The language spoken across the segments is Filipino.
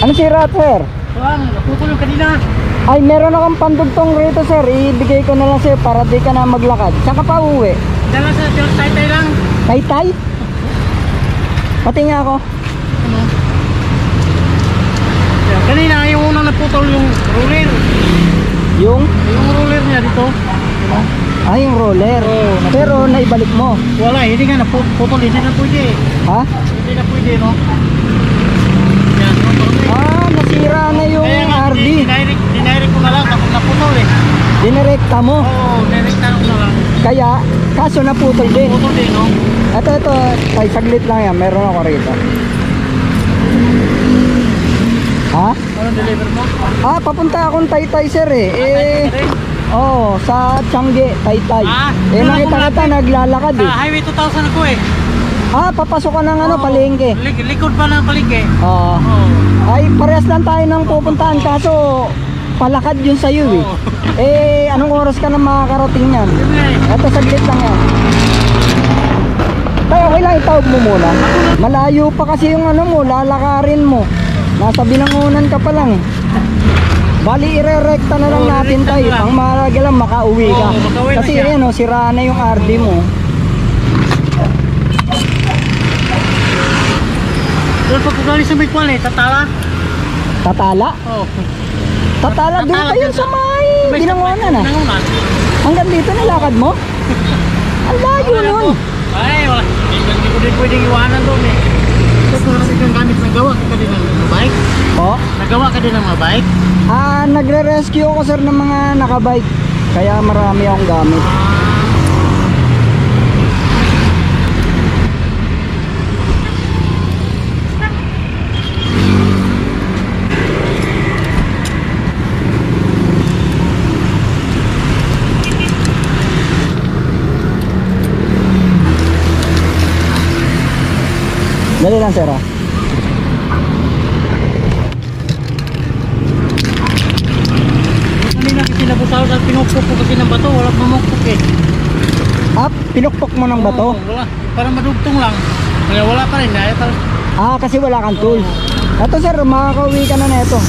Ano sira, sir? Kuhan, naputol yung kanina. Ay, meron akong pandugtong rito, sir. Ibigay ko na lang sa'yo para di ka na maglakad. Saan ka pa uwi? Dala sa Diyos tay lang. Taytay? Pati nga ako. Ano? Kanina yung unang naputol yung roller. Yung? Yung roller niya dito. Ano? Ah, yung roller. Oo. Pero naibalik mo. Wala, hindi nga naputol. Hindi na pwede. Ha? Hindi na pwede, no? Yan, no? Ah, nasira na yung Kaya nga, RD. dinirect, dinirect ko na lang. Tapos naputol eh. Dinirekta mo. Oo, dinirect ko na lang. Kaya, kaso naputol din. Putol din, no? Ito, ito. Ay, saglit lang yan. Meron ako rito. Ha? Anong deliver mo? Ah, papunta akong Taytay, sir eh. Eh, Oo, oh, sa Tiangge, Taytay. Ah, eh, nakita kita, naglalakad Sa eh. Highway 2000 ako eh. Ah, papasok ka ng ano, Oo, palengke. lik- likod pa ng palengke. Oo. Oo. Ay, parehas lang tayo ng pupuntahan, kaso palakad yun sa'yo eh. Oo. Eh, anong oras ka na makakarating yan? Yun nga eh. Ito, saglit lang yan. Tayo, okay lang itawag mo muna. Malayo pa kasi yung ano mo, lalakarin mo. Nasa binangunan ka pa lang eh. Bali, ire-recta na lang Oo, natin irekta tayo. na lang. Ang mahalaga lang, makauwi ka. Oo, makauwi na kasi siya. yan, oh, sira na yung RD mo. Doon pag galing sa Mikwan eh, tatala. Tatala? Oo. Tatala, doon Tatala, yun sa may binangunan ah. Hanggang dito nilakad mo? Ang layo Wala nun. Ay, wala. Hindi ko din pwedeng iwanan doon eh. Ito marami kang gamit. Nagawa ka din ng mga bike? Oh, Nagawa ka din ng mga bike? ah, nagre-rescue ako sir ng mga nakabike. Kaya marami akong gamit. Dali lang sir ah. Kanina kasi nabusaw at pinukpok ko kasi ng bato. Wala pamukpok eh. Ah, pinukpok mo ng bato? Oo, wala. Parang madugtong lang. Kaya wala pa rin. Kaya tal- Ah, kasi wala kang tools. Ito sir, makakauwi ka na neto.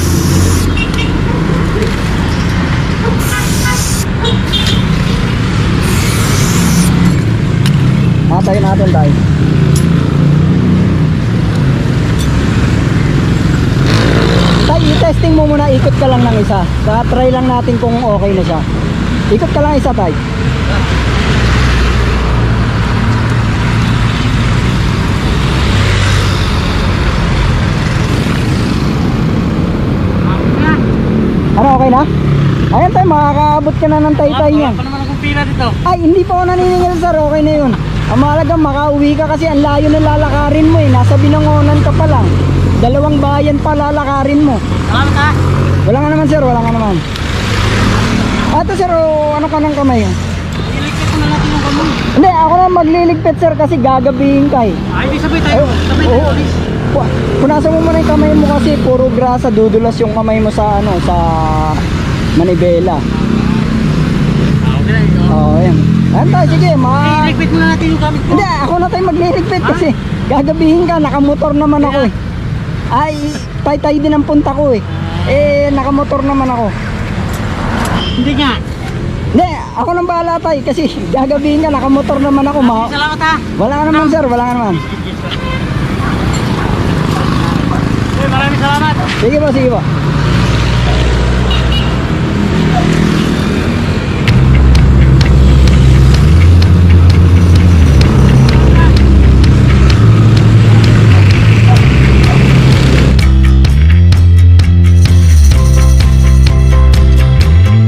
Atay natin tayo. Tay, i-testing mo muna, ikot ka lang ng isa. Sa try lang natin kung okay na siya. Ikot ka lang isa, tay. Ano, okay na? Ayan tayo, makakaabot ka na ng taytay yan. pa naman akong pila dito. Ay, hindi pa ako naniningil sir, okay na yun. Ang mahalaga, makauwi ka kasi ang layo na lalakarin mo eh. Nasa binangonan. Dalawang bayan pa lalakarin mo. Salamat ha. Wala nga naman sir, wala nga naman. Ato sir, oh, ano ka ng kamay? Iligpit ko na natin yung kamon. Hindi, ako na magliligpit sir kasi gagabihin ka eh. Ay, di sabay tayo. Ay, Sabay tayo. Punasan mo muna yung kamay mo kasi puro grasa, dudulas yung kamay mo sa ano, sa manibela. Ah, okay na ito. Oo, oh, yan. Ayan tayo, sige, ma... iligpit muna natin yung gamit ko. Hindi, ako na tayo magliligpit Ha? kasi gagabihin ka, nakamotor naman ako eh. Ay, tay-tay din ang punta ko eh. Eh, nakamotor naman ako. Hindi nga. Hindi, ako nang bahala tay kasi gagabihin ka, nakamotor naman ako. Ma Salamat ha. wala ka naman sir, wala ka naman. Okay, maraming salamat. Sige po, sige po.